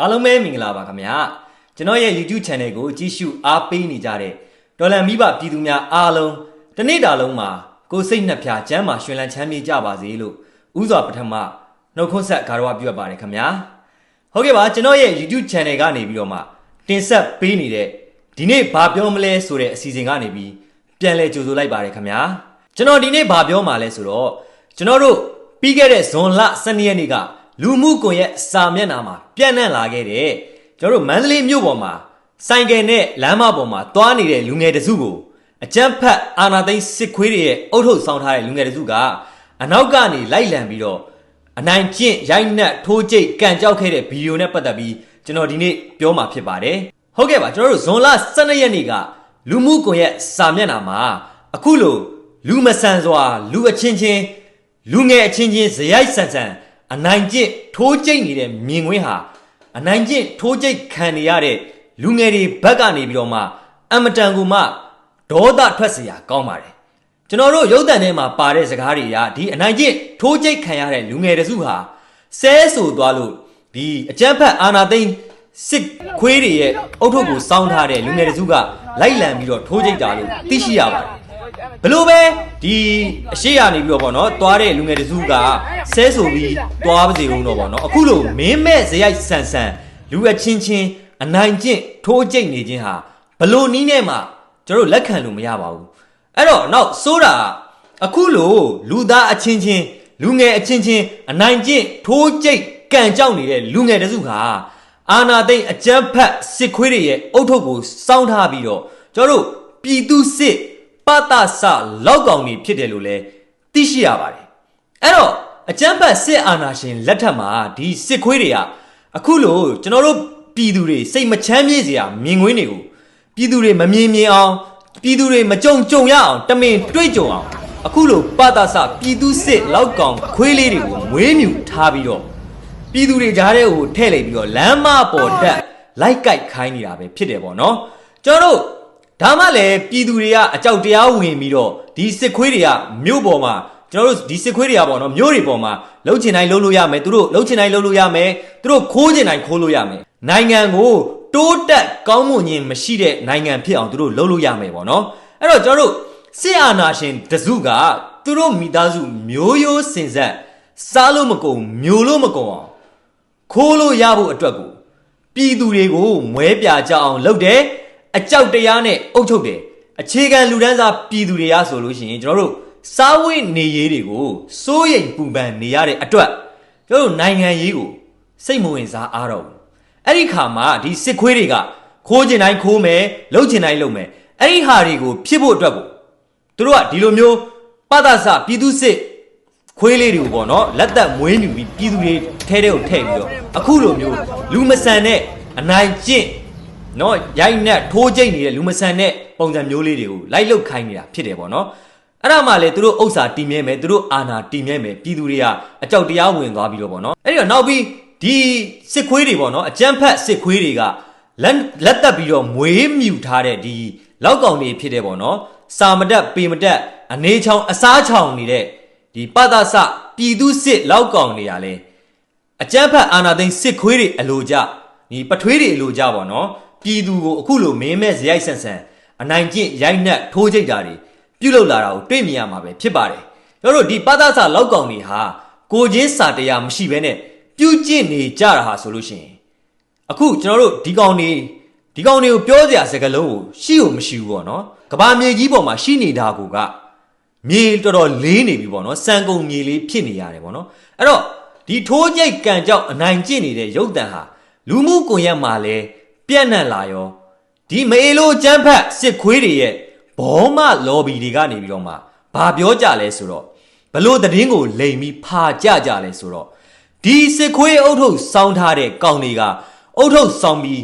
အားလုံးပဲမင်္ဂလာပါခင်ဗျာကျွန်တော်ရဲ့ YouTube Channel ကိုကြည့်ရှုအားပေးနေကြတဲ့ဒေါ်လာမိဘပြည်သူများအားလုံးတစ်နေ့တာလုံးမှာကိုယ်စိတ်နှပြချမ်းမာရှင်လန်းချမ်းမြေ့ကြပါစေလို့ဥစွာပထမနှုတ်ခွန်းဆက်ဂါရဝပြုအပ်ပါတယ်ခင်ဗျာဟုတ်ကဲ့ပါကျွန်တော်ရဲ့ YouTube Channel ကနေပြီးတော့မှတင်ဆက်ပေးနေတဲ့ဒီနေ့ဘာပြောမလဲဆိုတဲ့အစီအစဉ်ကနေပြီးပြန်လည်ကြိုဆိုလိုက်ပါတယ်ခင်ဗျာကျွန်တော်ဒီနေ့ဘာပြောမှာလဲဆိုတော့ကျွန်တော်တို့ပြီးခဲ့တဲ့ဇွန်လ12ရက်နေ့က လူမှုကွန်ရက်စာမျက်နှာမှာပြန့်နှံ့လာခဲ့တဲ့ကျွန်တော်တို့မန္တလေးမြို့ပေါ်မှာဆိုင်ကယ်နဲ့လမ်းမပေါ်မှာတွားနေတဲ့လူငယ်တစုကိုအကြမ်းဖက်အာဏာသိမ်းစစ်ခွေးတွေရဲ့အုပ်ထုပ်ဆောင်ထားတဲ့လူငယ်တစုကအနောက်ကနေလိုက်လံပြီးတော့အနိုင်ကျင့်ရိုက်နှက်ထိုးကြိတ်ကန်ကြောက်ခဲ့တဲ့ဗီဒီယိုနဲ့ပတ်သက်ပြီးကျွန်တော်ဒီနေ့ပြောမှာဖြစ်ပါတယ်ဟုတ်ကဲ့ပါကျွန်တော်တို့ဇွန်လ12ရက်နေ့ကလူမှုကွန်ရက်စာမျက်နှာမှာအခုလိုလူမဆန်စွာလူအချင်းချင်းလူငယ်အချင်းချင်းဇယိုက်ဆန်ဆန် အနိုင်ကျင့်ထိုးကျိတ်နေတဲ့မြင်ကွင်းဟာအနိုင်ကျင့်ထိုးကျိတ်ခံနေရတဲ့လူငယ်တွေဘက်ကနေပြီးတော့မှအမတန်ကိုမှဒေါသထွက်စရာကောင်းပါတယ်ကျွန်တော်တို့ရုပ်သံထဲမှာပါတဲ့စကားတွေကဒီအနိုင်ကျင့်ထိုးကျိတ်ခံရတဲ့လူငယ်တစုဟာဆဲဆိုသွားလို့ဒီအကြမ်းဖက်အာဏာသိမ်းစစ်ခွေးတွေရဲ့အုတ်ထုတ်ကိုစောင်းထားတဲ့လူငယ်တစုကလိုက်လံပြီးတော့ထိုးကျိတ်တာလို့သိရှိရပါတယ် ဘလို့ပဲဒီအရှိရနေပြီးတော့ဗောနော်သွားတဲ့လူငယ်တစုကဆဲဆိုပြီးသွားပါစေဦးတော့ဗောနော်အခုလိုမင်းမဲ့ဇရိုက်ဆန်ဆန်လူအချင်းချင်းအနိုင်ကျင့်ထိုးကြိတ်နေခြင်းဟာဘလို့နီးနဲ့မှကျွန်တော်တို့လက်ခံလို့မရပါဘူးအဲ့တော့နောက်ဆိုတာအခုလိုလူသားအချင်းချင်းလူငယ်အချင်းချင်းအနိုင်ကျင့်ထိုးကြိတ်ကန်ကြောက်နေတဲ့လူငယ်တစုဟာအာနာသိမ့်အကြမ်းဖက်စစ်ခွေးတွေရဲ့အုတ်ထုပ်ကိုစောင်းထားပြီးတော့ကျွန်တော်တို့ပြည်သူစစ် ပတဆလောက်ကောင်နေဖြစ်တယ်လို့လည်းသိရှိရပါတယ်အဲ့တော့အကြမ်းဖက်စစ်အာဏာရှင်လက်ထက်မှာဒီစစ်ခွေးတွေကအခုလိုကျွန်တော်တို့ပြည်သူတွေစိတ်မချမ်းမြေ့စရာမြင်ကွင်းတွေကိုပြည်သူတွေမမြင်မြင်အောင်ပြည်သူတွေမကြုံကြုံရအောင်တမင်တွေးကြုံအောင်အခုလိုပတဆပြည်သူစစ်လောက်ကောင်ခွေးလေးတွေကိုမွေးမြူထားပြီးတော့ပြည်သူတွေကြားထဲကိုထည့်လိုက်ပြီးတော့လမ်းမပေါ်တက်လိုက်ကြိုက်ခိုင်းနေတာပဲဖြစ်တယ်ပေါ့နော်ကျွန်တော်တို့ ဒါမှလည်းပြည်သူတွေကအကြောက်တရားဝင်ပြီးတော့ဒီစစ်ခွေးတွေကမြို့ပေါ်မှာကျွန်တော်တို့ဒီစစ်ခွေးတွေကပေါ့နော်မြို့တွေပေါ်မှာလှုပ်ချင်တိုင်းလှုပ်လို့ရမယ်သူတို့လှုပ်ချင်တိုင်းလှုပ်လို့ရမယ်သူတို့ခိုးချင်တိုင်းခိုးလို့ရမယ်နိုင်ငံကိုတိုးတက်ကောင်းမွန်ခြင်းမရှိတဲ့နိုင်ငံဖြစ်အောင်သူတို့လှုပ်လို့ရမယ်ပေါ့နော်အဲ့တော့ကျွန်တော်တို့စစ်အာဏာရှင်တစုကသူတို့မိသားစုမျိုးရိုးစင်ဆက်စားလို့မကုန်မျိုးလို့မကုန်အောင်ခိုးလို့ရဖို့အတွက်ကိုပြည်သူတွေကိုမွဲပြကြအောင်လုပ်တယ် အကြောက်တရားနဲ့အုပ်ချုပ်တယ်အခြေခံလူဒန်းစားပြည်သူတွေကဆိုလို့ရှိရင်ကျွန်တော်တို့စားဝတ်နေရေးတွေကိုစိုးရိမ်ပူပန်နေရတဲ့အတွက်ကျွန်တော်တို့နိုင်ငံရေးကိုစိတ်မဝင်စားအားတော့ဘူးအဲ့ဒီခါမှာဒီစစ်ခွေးတွေကခိုးကျင်တိုင်းခိုးမယ်လှုပ်ကျင်တိုင်းလှုပ်မယ်အဲ့ဒီဟာတွေကိုဖြစ်ဖို့အတွက်ကိုသူတို့ကဒီလိုမျိုးပတ္တဆပြည်သူစစ်ခွေးလေးတွေကိုပေါ့နော်လက်သက်မွေးမြူပြီးပြည်သူတွေထဲထဲကိုထည့်ပြီးတော့အခုလိုမျိုးလူမဆန်တဲ့အနိုင်ကျင့် နော်ရိုက်နှက်ထိုးကျိတ်နေတဲ့လူမဆန်တဲ့ပုံစံမျိုးလေးတွေကိုလိုက်လုတ်ခိုင်းနေတာဖြစ်တယ်ပေါ့နော်အဲ့ဒါမှလည်းသူတို့ဥစ္စာတည်မြဲမယ်သူတို့အာဏာတည်မြဲမယ်ပြည်သူတွေကအကြောက်တရားဝင်သွားပြီးတော့ပေါ့နော်အဲ့ဒီတော့နောက်ပြီးဒီစစ်ခွေးတွေပေါ့နော်အကြမ်းဖက်စစ်ခွေးတွေကလက်လက်သက်ပြီးတော့မွေးမြူထားတဲ့ဒီလောက်ကောင်တွေဖြစ်တယ်ပေါ့နော်စာမတက်ပေမတက်အနေချောင်အစားချောင်နေတဲ့ဒီပဒဆပြည်သူစစ်လောက်ကောင်နေရလဲအကြမ်းဖက်အာဏာသိမ်းစစ်ခွေးတွေအလိုကြဒီပထွေးတွေအလိုကြပေါ့နော် ပြည်သူကိုအခုလိုမင်းမဲ့ဇရိုက်ဆန်ဆန်အနိုင်ကျင့်ရိုက်နှက်ထိုးကြိတ်တာတွေပြုတ်လောက်လာတာကိုတွေ့မြင်ရမှာပဲဖြစ်ပါတယ်ကျွန်တော်တို့ဒီပဒဆလောက်ကောင်တွေဟာကိုချင်းစာတရားမရှိဘဲနဲ့ပြုတ်ကျင့်နေကြတာဟာဆိုလို့ရှိရင်အခုကျွန်တော်တို့ဒီကောင်တွေဒီကောင်တွေကိုပြောစရာစကားလုံးကိုရှိ ਉ မရှိဘူးပေါ့နော်ကဘာမြေကြီးပေါ်မှာရှိနေတာကိုကမြေတော်တော်လေးနေပြီပေါ့နော်စံကုန်မြေလေးဖြစ်နေရတယ်ပေါ့နော်အဲ့တော့ဒီထိုးကြိတ်ကန်ကြောက်အနိုင်ကျင့်နေတဲ့ရုပ်တံဟာလူမှုကွန်ရက်မှာလဲ ပြန့်နှံ့လာရောဒီမေလိုကျန်းဖတ်စစ်ခွေးတွေရဲ့ဘောမလော်ဘီတွေကနေပြီးတော့မှဘာပြောကြလဲဆိုတော့ဘလို့သတင်းကိုလိမ်ပြီးဖာကြကြလဲဆိုတော့ဒီစစ်ခွေးအုပ်ထုပ်စောင်းထားတဲ့ကောင်တွေကအုပ်ထုပ်စောင်းပြီး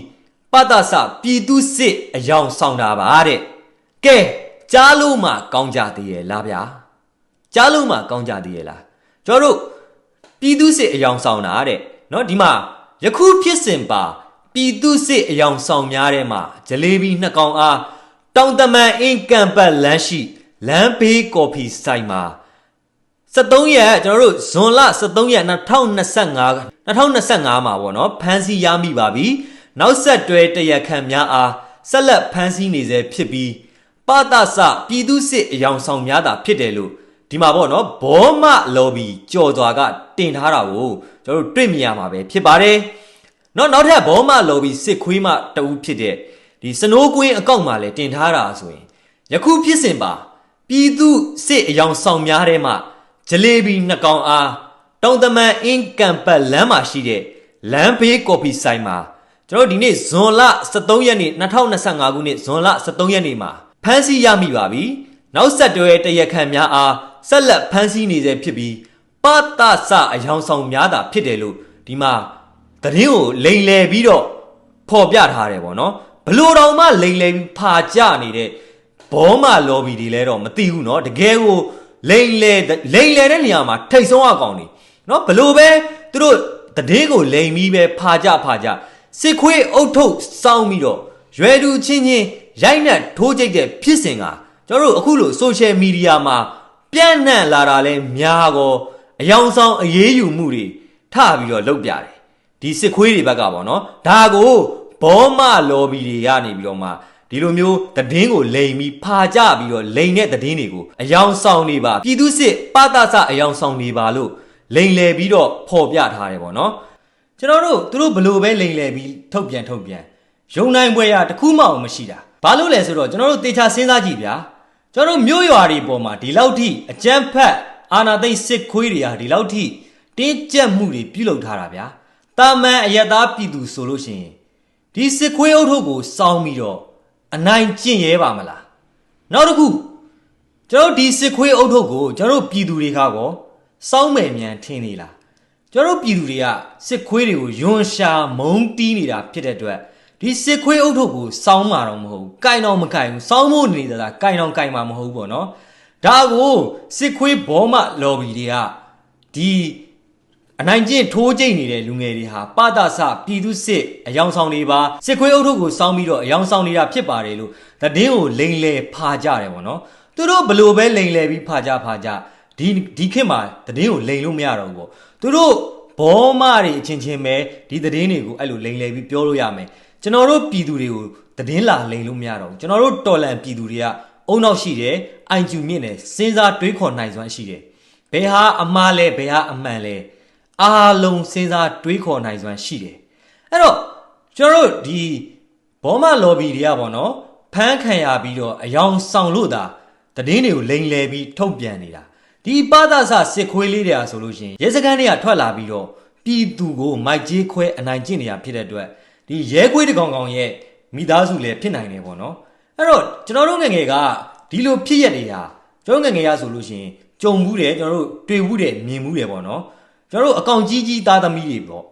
ပတ္တဆပြည်သူစစ်အယောင်ဆောင်တာပါတဲ့ကဲကြားလို့မှကောင်းကြသေးရဲ့လားဗျာကြားလို့မှကောင်းကြသေးရဲ့လားကျွန်တော်တို့ပြည်သူစစ်အယောင်ဆောင်တာတဲ့เนาะဒီမှာယခုဖြစ်စဉ်ပါ ပြည်သူစစ်အယောင်ဆောင်များထဲမှာဂျလေဘီနှစ်ကောင်အားတောင်တမန်အင်းကံပတ်လမ်းရှိလမ်းဘေးကော်ဖီဆိုင်မှာ73ရက်ကျွန်တော်တို့ဇွန်လ73ရက်2025 2025မှာပေါ့နော်ဖမ်းဆီးရမိပါပြီနောက်ဆက်တွဲတရက်ခန့်များအားဆက်လက်ဖမ်းဆီးနေစေဖြစ်ပြီးပတဆပြည်သူစစ်အယောင်ဆောင်များတာဖြစ်တယ်လို့ဒီမှာပေါ့နော်ဘောမလော်ဘီကြော်စွာကတင်ထားတာကိုကျွန်တော်တို့တွေ့မြင်ရမှာပဲဖြစ်ပါတယ် နောက်နောက်ထပ်ဘောမလော်ဘီစစ်ခွေးမတအူးဖြစ်တဲ့ဒီစနိုးကွင်းအကောင့်မှာလည်းတင်ထားတာဆိုရင်ယခုဖြစ်စဉ်ပါပြည်သူစစ်အယောင်ဆောင်များထဲမှာဂျလေဘီနှစ်ကောင်အားတောင်တမန်အင်းကံပတ်လမ်းမှာရှိတဲ့လမ်းဘေးကော်ဖီဆိုင်မှာကျွန်တော်တို့ဒီနေ့ဇွန်လ23ရက်နေ့2025ခုနှစ်ဇွန်လ23ရက်နေ့မှာဖမ်းဆီးရမိပါပြီနောက်ဆက်တွဲတရက်ခန့်များအားဆက်လက်ဖမ်းဆီးနေစေဖြစ်ပြီးပတဆအယောင်ဆောင်များတာဖြစ်တယ်လို့ဒီမှာ သတင်းကိုလိန်လည်ပြီးတော့ဖော်ပြထားတယ်ပေါ့နော်ဘလို့တော်မှလိန်လည်ပြီးဖာကြနေတဲ့ဘောမလော်ဘီတွေလဲတော့မသိဘူးเนาะတကယ်ကိုလိန်လေလိန်လေတဲ့နေရာမှာထိတ်ဆုံးအကောင်နေเนาะဘလို့ပဲသူတို့တည်င်းကိုလိန်ပြီးပဲဖာကြဖာကြစစ်ခွေးအုတ်ထုတ်စောင်းပြီးတော့ရွယ်သူချင်းချင်းရိုက်နှက်ထိုးကြိတ်တဲ့ဖြစ်စဉ်ကကျွန်တော်တို့အခုလိုဆိုရှယ်မီဒီယာမှာပြန့်နှံ့လာတာလဲများကောအယောင်ဆောင်အရေးယူမှုတွေထပြီးတော့လုပ်ပြတယ် ဒီစစ်ခွေးတွေဘက်ကပေါ့နော်ဒါကိုဘောမလော်ဘီတွေကနေပြီးတော့မှဒီလိုမျိုးတည်င်းကိုလိန်ပြီးဖာကြပြီးတော့လိန်တဲ့တည်င်းတွေကိုအယောင်ဆောင်နေပါပြည်သူစစ်ပသစအယောင်ဆောင်နေပါလို့လိန်လေပြီးတော့ဖော်ပြထားတယ်ပေါ့နော်ကျွန်တော်တို့သူတို့ဘလို့ပဲလိန်လေပြီးထုတ်ပြန်ထုတ်ပြန်ယုံနိုင်ပွဲရတစ်ခုမှမရှိတာဘာလို့လဲဆိုတော့ကျွန်တော်တို့တေချာစဉ်းစားကြည့်ဗျာကျွန်တော်တို့မြို့ရွာတွေပေါ်မှာဒီလောက်ထိအကြမ်းဖက်အာဏာသိမ်းစစ်ခွေးတွေဟာဒီလောက်ထိတင်းကျပ်မှုတွေပြုလုပ်ထားတာဗျာ တာမန်အယက်သားပြည်သူဆိုလို့ရှိရင်ဒီစစ်ခွေးအုပ်ထုပ်ကိုစောင်းပြီးတော့အနိုင်ကျင့်ရဲပါမလားနောက်တစ်ခုကျွန်တော်ဒီစစ်ခွေးအုပ်ထုပ်ကိုကျွန်တော်ပြည်သူတွေကကောစောင်းမယ်မြန်ထင်နေလားကျွန်တော်ပြည်သူတွေကစစ်ခွေးတွေကိုယွန်ရှာမုံတီးနေတာဖြစ်တဲ့အတွက်ဒီစစ်ခွေးအုပ်ထုပ်ကိုစောင်းမှာတော့မဟုတ်ဘူး။ကင်တော့မကင်ဘူး။စောင်းဖို့နေတာလားကင်တော့ကင်မှာမဟုတ်ဘူးပေါ့နော်။ဒါကိုစစ်ခွေးဘောမလော်ဘီတွေကဒီ အနိုင်ကျင့်ထိုးကျိတ်နေတဲ့လူငယ်တွေဟာပတဆပြည်သူစစ်အယောင်ဆောင်တွေပါစစ်ခွေးအုပ်ထုပ်ကိုစောင်းပြီးတော့အယောင်ဆောင်နေတာဖြစ်ပါတယ်လို့သတင်းကိုလိန်လေဖာကြတယ်ပေါ့နော်။သူတို့ဘလို့ပဲလိန်လေပြီးဖာကြဖာကြဒီဒီခေတ်မှာသတင်းကိုလိန်လို့မရတော့ဘူးပေါ့။သူတို့ဘောမတွေအချင်းချင်းပဲဒီသတင်းတွေကိုအဲ့လိုလိန်လေပြီးပြောလို့ရမယ်။ကျွန်တော်တို့ပြည်သူတွေကိုသတင်းလာလိန်လို့မရတော့ဘူးကျွန်တော်တို့တော်လန်ပြည်သူတွေကအုံနောက်ရှိတယ်အိုင်ကျူမြင့်တယ်စဉ်းစားတွေးခေါ်နိုင်စွမ်းရှိတယ်ဘယ်ဟာအမှားလဲဘယ်ဟာအမှန်လဲ အားလုံးစဉ်းစားတွေးခေါ်နိုင်စွမ်းရှိတယ်အဲ့တော့ကျွန်တော်တို့ဒီဘောမလော်ဘီတွေကပေါ့နော်ဖမ်းခံရပြီးတော့အယောင်ဆောင်လို့သာတည်င်းတွေကိုလိန်လဲပြီးထုတ်ပြန်နေတာဒီပါဒဆစစ်ခွေးလေးတွေอ่ะဆိုလို့ရှိရင်ရဲစခန်းတွေကထွက်လာပြီးတော့ပြည်သူကိုမိုက်ကြီးခွဲအနိုင်ကျင့်နေတာဖြစ်တဲ့အတွက်ဒီရဲခွေးတကောင်ကောင်ရဲ့မိသားစုလည်းဖြစ်နိုင်တယ်ပေါ့နော်အဲ့တော့ကျွန်တော်တို့ငယ်ငယ်ကဒီလိုဖြစ်ရက်တွေဟာကျွန်တော်ငယ်ငယ်ရဆိုလို့ရှိရင်ကြုံမှုတယ်ကျွန်တော်တို့တွေ့မှုတယ်မြင်မှုတယ်ပေါ့နော် ကျွန်တော်တို့အကောင်ကြီးကြီးသားသမီးတွေပေါ့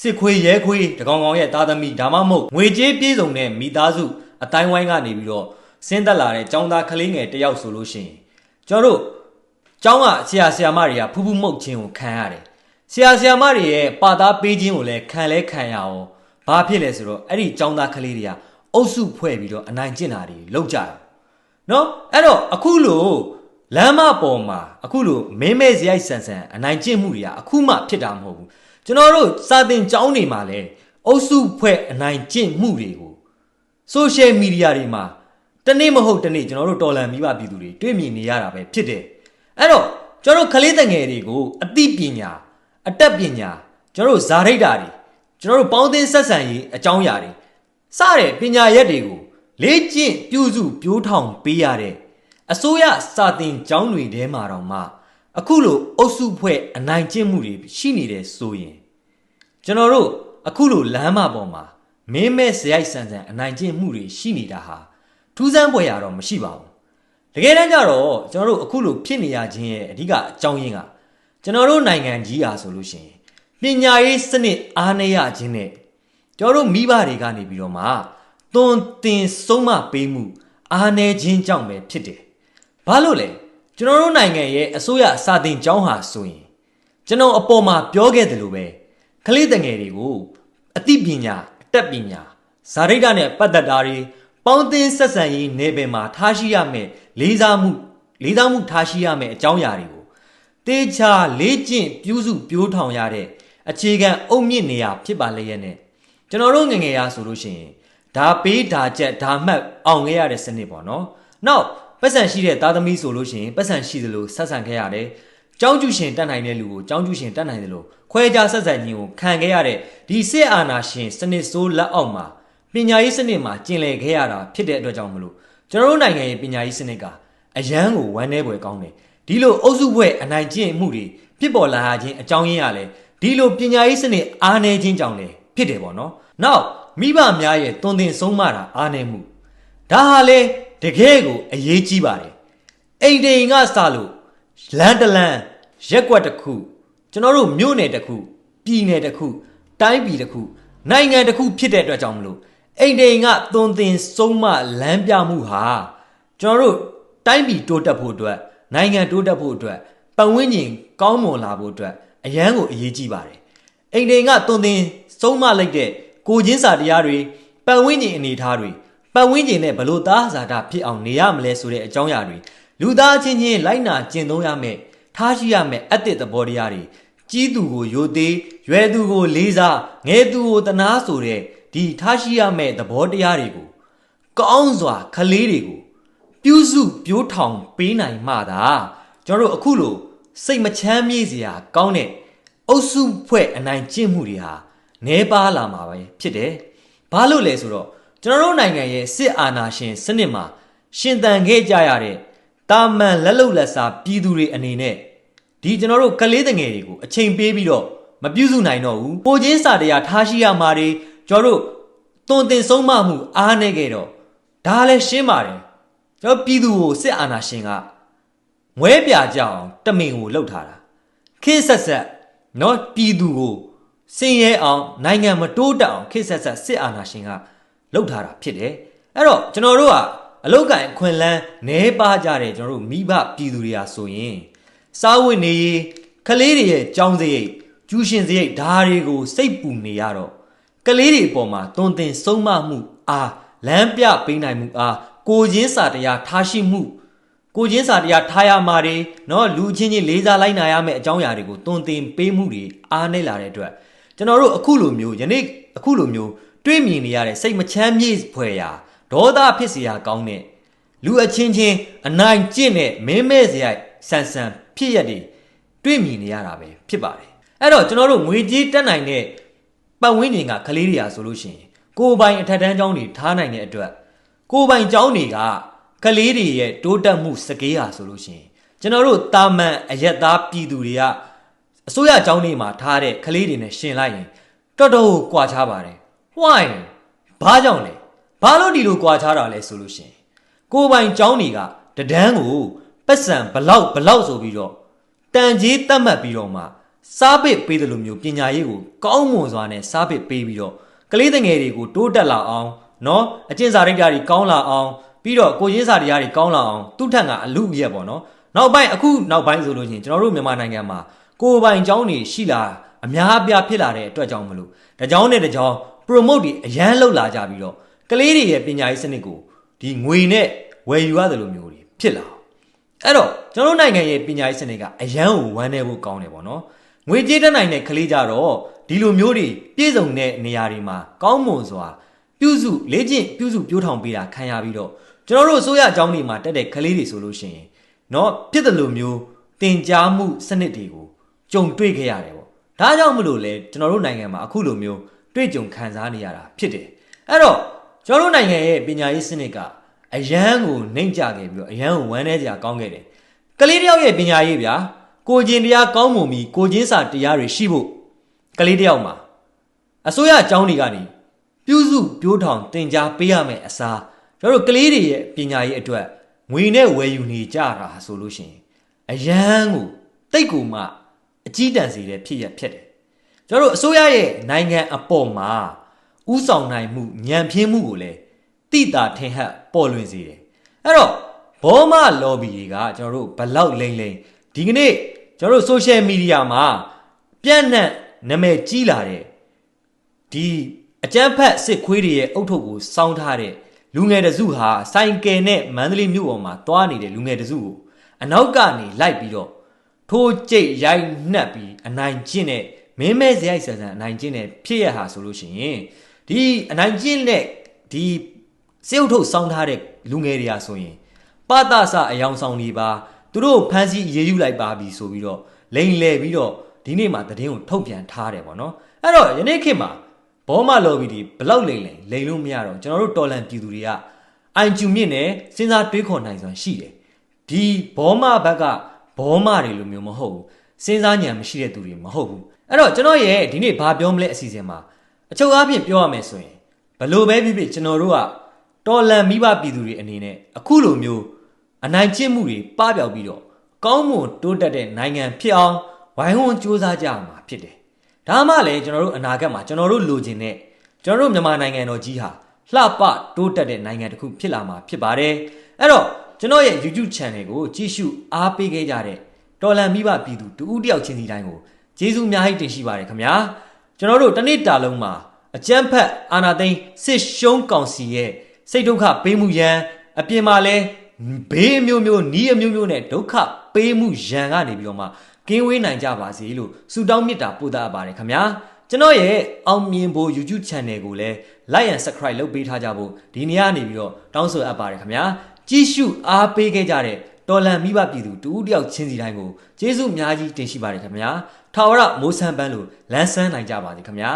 စစ်ခွေးရဲခွေးတကောင်ကောင်ရဲ့သားသမီးဒါမှမဟုတ်ငွေကြေးပြေးစုံတဲ့မိသားစုအတိုင်းဝိုင်းကနေပြီးတော့ဆင်းသက်လာတဲ့ចောင်းသားကလေးငယ်တယောက်ဆိုလို့ရှိရင်ကျွန်တော်တို့ကျောင်းကဆရာဆရာမတွေကဖူးဖူးမှုတ်ခြင်းကိုခံရတယ်ဆရာဆရာမတွေရဲ့ပါသားပေးခြင်းကိုလည်းခံလဲခံရအောင်ဘာဖြစ်လဲဆိုတော့အဲ့ဒီចောင်းသားကလေးတွေကအုပ်စုဖွဲ့ပြီးတော့အနိုင်ကျင့်တာတွေလုပ်ကြတယ်နော်အဲ့တော့အခုလို့ လမ်းမပေါ်မှာအခုလို့မင်းမဲစရိုက်ဆန်ဆန်အနိုင်ကျင့်မှုတွေကအခုမှဖြစ်တာမဟုတ်ဘူးကျွန်တော်တို့စာသင်ကျောင်းတွေမှာလည်းအုပ်စုဖွဲ့အနိုင်ကျင့်မှုတွေကိုဆိုရှယ်မီဒီယာတွေမှာတနေ့မဟုတ်တနေ့ကျွန်တော်တို့တော်လန်မိဘပြည်သူတွေတွေ့မြင်နေရတာပဲဖြစ်တယ်အဲ့တော့ကျွန်တော်တို့ကလေးတငယ်တွေကိုအသိပညာအတတ်ပညာကျွန်တော်တို့ဇာရိတ်တာတွေကျွန်တော်တို့ပေါင်းသင်းဆက်ဆံရေးအကြောင်းအရာတွေစတဲ့ပညာရက်တွေကိုလေ့ကျင့်ပြုစုပြိုးထောင်ပေးရတဲ့ အစိုးရစာသင်ကျောင်းတွေထဲမှာတော့မှအခုလိုအုပ်စုဖွဲ့အနိုင်ကျင့်မှုတွေရှိနေတယ်ဆိုရင်ကျွန်တော်တို့အခုလိုလမ်းမပေါ်မှာမင်းမဲ့စရိုက်ဆန်ဆန်အနိုင်ကျင့်မှုတွေရှိနေတာဟာထူးဆန်းဖွယ်ရတော့မရှိပါဘူးတကယ်တမ်းကျတော့ကျွန်တော်တို့အခုလိုဖြစ်နေရခြင်းရဲ့အဓိကအကြောင်းရင်းကကျွန်တော်တို့နိုင်ငံကြီးဟာဆိုလို့ရှိရင်ပညာရေးစနစ်အားနည်းရခြင်းနဲ့ကျွန်တော်တို့မိဘတွေကနေပြီးတော့မှသွန်သင်ဆုံးမပေးမှုအားနည်းခြင်းကြောင့်ပဲဖြစ်တယ်။ ဘာလို့လဲကျွန်တော်တို့နိုင်ငံရဲ့အစိုးရစာသင်ကျောင်းဟာဆိုရင်ကျွန်တော်အပေါ်မှာပြောခဲ့တယ်လို့ပဲကလေးတငယ်တွေကိုအသိပညာအတတ်ပညာဇာတိတ်နဲ့ပတ်သက်တာတွေပေါင်းသင်းဆက်ဆံရေးနယ်ပယ်မှာထားရှိရမယ်လေးစားမှုလေးစားမှုထားရှိရမယ်အကြောင်းအရာတွေကိုတေချာလေးကျင့်ပြုစုပြိုးထောင်ရတဲ့အခြေခံအုတ်မြင့်နေရဖြစ်ပါလေရဲ့နဲ့ကျွန်တော်တို့ငယ်ငယ်ရဆိုလို့ရှိရင်ဒါပေးဒါချက်ဒါမှတ်အောင်ခဲ့ရတဲ့စနစ်ပေါ့နော်။နောက် ပတ်စံရှိတဲ့သားသမီးဆိုလို့ရှိရင်ပတ်စံရှိသလိုဆက်ဆံခဲ့ရတယ်။ကျောင်းကျူရှင်တတ်နိုင်တဲ့လူကိုကျောင်းကျူရှင်တတ်နိုင်တယ်လို့ခွဲခြားဆက်ဆံခြင်းကိုခံခဲ့ရတဲ့ဒီစစ်အာဏာရှင်စနစ်ဆိုးလက်အောက်မှာပညာရေးစနစ်မှာကျင်လည်ခဲ့ရတာဖြစ်တဲ့အတွက်ကြောင့်မလို့ကျွန်တော်တို့နိုင်ငံရဲ့ပညာရေးစနစ်ကအရန်ကိုဝမ်းနည်းပွေကောင်းတယ်ဒီလိုအုပ်စုဖွဲ့အနိုင်ကျင့်မှုတွေဖြစ်ပေါ်လာခြင်းအကြောင်းရင်းရလဲဒီလိုပညာရေးစနစ်အားနည်းခြင်းကြောင့်လဲဖြစ်တယ်ပေါ့နော်နောက်မိဘများရဲ့တွင်တင်ဆုံးမတာအားနည်းမှုဒါဟာလေ တကယ်ကိုအရေးကြီးပါတယ်အိမ်တိန်ကစလို့လမ်းတလန်းရက်ကွက်တစ်ခုကျွန်တော်တို့မြို့နယ်တစ်ခုပြည်နယ်တစ်ခုတိုင်းပြည်တစ်ခုနိုင်ငံတစ်ခုဖြစ်တဲ့အတွက်ကြောင့်မလို့အိမ်တိန်ကတွင်တင်ဆုံးမလမ်းပြမှုဟာကျွန်တော်တို့တိုင်းပြည်တိုးတက်ဖို့အတွက်နိုင်ငံတိုးတက်ဖို့အတွက်ပတ်ဝန်းကျင်ကောင်းမွန်လာဖို့အတွက်အရန်ကိုအရေးကြီးပါတယ်အိမ်တိန်ကတွင်တင်ဆုံးမလိုက်တဲ့ကိုချင်းစာတရားတွေပတ်ဝန်းကျင်အနေအထားတွေ ပတ်ဝန်းကျင်နဲ့ဘလို့သားဇာတာဖြစ်အောင်နေရမလဲဆိုတဲ့အကြောင်းအရာတွေလူသားချင်းချင်းလိုက်နာကျင့်သုံးရမယ်ထားရှိရမယ်အတ္တသဘောတရားတွေကြီးသူကိုယိုသေးရွယ်သူကိုလေးစားငယ်သူကိုတနာဆိုတဲ့ဒီထားရှိရမယ်သဘောတရားတွေကိုကောင်းစွာခလေးတွေကိုပြုစုပြိုးထောင်ပေးနိုင်မှသာကျွန်တော်တို့အခုလိုစိတ်မချမ်းမြေ့စရာကောင်းတဲ့အုပ်စုဖွဲ့အနိုင်ကျင့်မှုတွေဟာနှဲပါလာမှာပဲဖြစ်တယ်။ဘာလို့လဲဆိုတော့ ကျွန်တော်တို့နိုင်ငံရဲ့စစ်အာဏာရှင်စနစ်မှာရှင်သန်ခဲ့ကြရတဲ့တာမန်လက်လုံလက်စားပြည်သူတွေအနေနဲ့ဒီကျွန်တော်တို့ကလေးတငယ်တွေကိုအချိန်ပေးပြီးတော့မပြုစုနိုင်တော့ဘူး။ပိုချင်းစာတရားထားရှိရမှာတွေကျွန်တော်တို့တွင်တင်ဆုံးမမှုအားနေခဲ့တော့ဒါလည်းရှင်းပါတယ်။ကျွန်တော်ပြည်သူကိုစစ်အာဏာရှင်ကမွဲပြကြအောင်တမင်ကိုလှုပ်ထားတာခင်းဆက်ဆက်နော်ပြည်သူကိုစင်ရဲအောင်နိုင်ငံမတိုးတက်အောင်ခင်းဆက်ဆက်စစ်အာဏာရှင်က လှုပ်ထားတာဖြစ်တယ်အဲ့တော့ကျွန်တော်တို့ကအလုတ်ကန်အခွင့်လန်းနဲပါကြတဲ့ကျွန်တော်တို့မိဘပြည်သူတွေဟာဆိုရင်စားဝတ်နေရေးကလေးတွေရဲ့ကြောင်းစရိတ်ကျူးရှင်စရိတ်ဓာတွေကိုစိတ်ပူနေရတော့ကလေးတွေအပေါ်မှာတွင်တင်ဆုံးမမှုအားလမ်းပြပေးနိုင်မှုအားကိုချင်းစာတရားထားရှိမှု ကိုချင်းစာတရားထားရမှာတွေเนาะလူချင်းချင်းလေးစားလိုက်နာရမယ့်အကြောင်းအရာတွေကိုတွင်တင်ပေးမှုတွေအားနေလာတဲ့အတွက်ကျွန်တော်တို့အခုလိုမျိုးယနေ့အခုလိုမျိုး တွေ့မြင်နေရတဲ့စိတ်မချမ်းမြေ့ဖွယ်ရာဒေါသဖြစ်စရာကောင်းတဲ့လူအချင်းချင်းအနိုင်ကျင့်တဲ့မင်းမဲ့စရိုက်ဆန်ဆန်ဖြစ်ရက်တွေတွေ့မြင်နေရတာပဲဖြစ်ပါတယ်အဲ့တော့ကျွန်တော်တို့ငွေကြီးတက်နိုင်တဲ့ပတ်ဝန်းကျင်ကကလေးတွေအားဆိုလို့ရှိရင်ကိုယ်ပိုင်အထက်တန်းကျောင်းတွေထားနိုင်တဲ့အတွက်ကိုယ်ပိုင်ကျောင်းတွေကကလေးတွေရဲ့တိုးတက်မှုစကေးဟာဆိုလို့ရှိရင်ကျွန်တော်တို့တာမန်အရက်သားပြည်သူတွေကအစိုးရကျောင်းတွေမှာထားတဲ့ကလေးတွေနဲ့ရှင်လိုက်ရင်တော်တော်ကွာခြားပါတယ် why ဘာကြောင့်လဲဘာလို့ဒီလိုကွာခြားတာလဲဆိုလို့ရှိရင်ကိုယ်ပိုင်ကျောင်းတွေကတဒန်းကိုပတ်စံဘလောက်ဘလောက်ဆိုပြီးတော့တန်ကြီးတတ်မှတ်ပြီးတော့မှစားပစ်ပေးတယ်လို့မျိုးပညာရေးကိုကောင်းမွန်စွာနဲ့စားပစ်ပေးပြီးတော့ကလေးငယ်တွေကိုတိုးတက်လာအောင်နော်အကျင့်စာရိတ္တတွေကောင်းလာအောင်ပြီးတော့ကိုရင်းစာတရားတွေကောင်းလာအောင်သူ့ထက်ကအလူရက်ပေါ့နော်နောက်ပိုင်းအခုနောက်ပိုင်းဆိုလို့ရှိရင်ကျွန်တော်တို့မြန်မာနိုင်ငံမှာကိုယ်ပိုင်ကျောင်းတွေရှိလာအများအပြားဖြစ်လာတဲ့အတွက်ကြောင့်မလို့တကြောင်းနဲ့တကြောင်း promote တွေအရန်လောက်လာကြပြီးတော့ကလေးတွေရဲ့ပညာရေးစနစ်ကိုဒီငွေနဲ့ဝယ်ယူရတယ်လို့မျိုးတွေဖြစ်လာအဲ့တော့ကျွန်တော်တို့နိုင်ငံရဲ့ပညာရေးစနစ်ကအရန်ကိုဝမ်းနေဖို့ကောင်းတယ်ပေါ့နော်ငွေကြေးတတ်နိုင်တဲ့ကလေးကြတော့ဒီလိုမျိုးတွေပြည့်စုံတဲ့နေရာတွေမှာကောင်းမွန်စွာပြုစုလေ့ကျင့်ပြုစုပြိုးထောင်ပေးတာခံရပြီးတော့ကျွန်တော်တို့အစိုးရအကြောင်းတွေမှာတက်တဲ့ကလေးတွေဆိုလို့ရှိရင်เนาะဖြစ်တယ်လို့မျိုးတင် जा မှုစနစ်တွေကိုကြုံတွေ့ခဲ့ရတယ်ပေါ့ဒါကြောင့်မလို့လေကျွန်တော်တို့နိုင်ငံမှာအခုလိုမျိုး တွေ့ကြုံခံစားနေရတာဖြစ်တယ်အဲ့တော့ကျွန်တော်တို့နိုင်ငံရဲ့ပညာရေးစနစ်ကအရန်ကိုနှိမ့်ကြခဲ့ပြီးတော့အရန်ကိုဝမ်းနည်းစရာကောင်းခဲ့တယ်ကလေးတယောက်ရဲ့ပညာရေးဗျာကိုကျင်တရားကောင်းမွန်ပြီးကိုချင်းစာတရားတွေရှိဖို့ကလေးတယောက်မှာအစိုးရအကြောင်းတွေကနေပြုစုပြိုးထောင်တင် जा ပေးရမယ်အစားကျွန်တော်တို့ကလေးတွေရဲ့ပညာရေးအတွက်ငွေနဲ့ဝယ်ယူနေကြတာဆိုလို့ရှိရင်အရန်ကိုတိတ်ကူမှအကြီးတန်းစီတဲ့ဖြစ်ရဖြစ်တယ် ကျွန်တော်တို့အစိုးရရဲ့နိုင်ငံအပေါ်မှာဥဆောင်နိုင်မှုညံပြင်းမှုကိုလည်းတိတာထင်ဟပ်ပေါ်လွင်စေတယ်အဲ့တော့ဘောမလော်ဘီတွေကကျွန်တော်တို့ဘလောက်လိမ့်လိမ့်ဒီကနေ့ကျွန်တော်တို့ social media မှာပြန့်နှံ့နာမည်ကြီးလာတဲ့ဒီအကြမ်းဖက်စစ်ခွေးတွေရဲ့အုတ်ထုတ်ကိုစောင်းထားတဲ့လူငယ်တစုဟာစိုင်ကယ်နဲ့မန္တလေးမြို့ပေါ်မှာတွားနေတဲ့လူငယ်တစုကိုအနောက်ကနေလိုက်ပြီးတော့ထိုးကြိတ်ရိုက်နှက်ပြီးအနိုင်ကျင့်တဲ့ မင်းမဲစရိုက်ဆန်ဆန်အနိုင်ကျင့်တဲ့ဖြစ်ရဟာဆိုလို့ရှိရင်ဒီအနိုင်ကျင့်တဲ့ဒီစေုပ်ထုတ်စောင်းထားတဲ့လူငယ်တွေဟာဆိုရင်ပတဆအယောင်ဆောင်တွေပါသူတို့ဖမ်းဆီးအရေးယူလိုက်ပါပြီဆိုပြီးတော့လိန်လေပြီးတော့ဒီနေ့မှာသတင်းကိုထုတ်ပြန်ထားတယ်ပေါ့နော်အဲ့တော့ယနေ့ခေတ်မှာဘောမလော်ဘီဒီဘလောက်လိန်လိန်လိန်လို့မရတော့ကျွန်တော်တို့တော်လန်ပြည်သူတွေကအိုင်ကျူမြင့်နဲ့စဉ်းစားတွေးခေါ်နိုင်စွမ်းရှိတယ်ဒီဘောမဘက်ကဘောမတွေလိုမျိုးမဟုတ်ဘူးစဉ်းစားဉာဏ်မရှိတဲ့သူတွေမဟုတ်ဘူး အဲ့တော့ကျွန်တော်ရဲ့ဒီနေ့ဘာပြောမလဲအစီအစဉ်မှာအချုပ်အားဖြင့်ပြောရမယ်ဆိုရင်ဘလို့ပဲဖြစ်ဖြစ်ကျွန်တော်တို့ကတော်လန်မိဘပြည်သူတွေအနေနဲ့အခုလိုမျိုးအနိုင်ကျင့်မှုတွေပပျောက်ပြီးတော့ကောင်းမွန်တိုးတက်တဲ့နိုင်ငံဖြစ်အောင်ဝိုင်းဝန်းစူးစမ်းကြရမှာဖြစ်တယ်။ဒါမှလည်းကျွန်တော်တို့အနာဂတ်မှာကျွန်တော်တို့လိုချင်တဲ့ကျွန်တော်တို့မြန်မာနိုင်ငံတော်ကြီးဟာလှပတိုးတက်တဲ့နိုင်ငံတစ်ခုဖြစ်လာမှာဖြစ်ပါတယ်။အဲ့တော့ကျွန်တော်ရဲ့ YouTube channel ကိုကြည့်ရှုအားပေးခဲ့ကြတဲ့တော်လန်မိဘပြည်သူတူဦးတယောက်ချင်းစီတိုင်းကို ကျေးဇူးအများကြီးတင်ရှိပါတယ်ခင်ဗျာ။ကျွန်တော်တို့တစ်နေ့တာလုံးမှာအကြမ်းဖက်အာဏာသိမ်းစစ်ရှုံးကောင်စီရဲ့စိတ်ဒုက္ခပေးမှုရန်အပြင်မှာလဲဘေးအမျိုးမျိုးနီးအမျိုးမျိုးနဲ့ဒုက္ခပေးမှုရန်ကနေပြီးတော့မှကင်းဝေးနိုင်ကြပါစေလို့ဆုတောင်းမေတ္တာပို့သအပ်ပါတယ်ခင်ဗျာကျွန်တော်ရဲ့အောင်မြင်ဖို့ YouTube channel ကိုလည်း like and subscribe လုပ်ပေးထားကြဖို့ဒီနေ့ကနေပြီးတော့တောင်းဆိုအပ်ပါတယ်ခင်ဗျာကြည့်ရှုအားပေးခဲ့ကြတဲ့ တော်လန်မိဘပြည်သူတူဦးတယောက်ချင်းစီတိုင်းကိုကျေးဇူးအများကြီးတင်ရှိပါတယ်ခင်ဗျာထာဝရမိုးဆန်းပန်းလို့လမ်းဆန်းနိုင်ကြပါစေခင်ဗျာ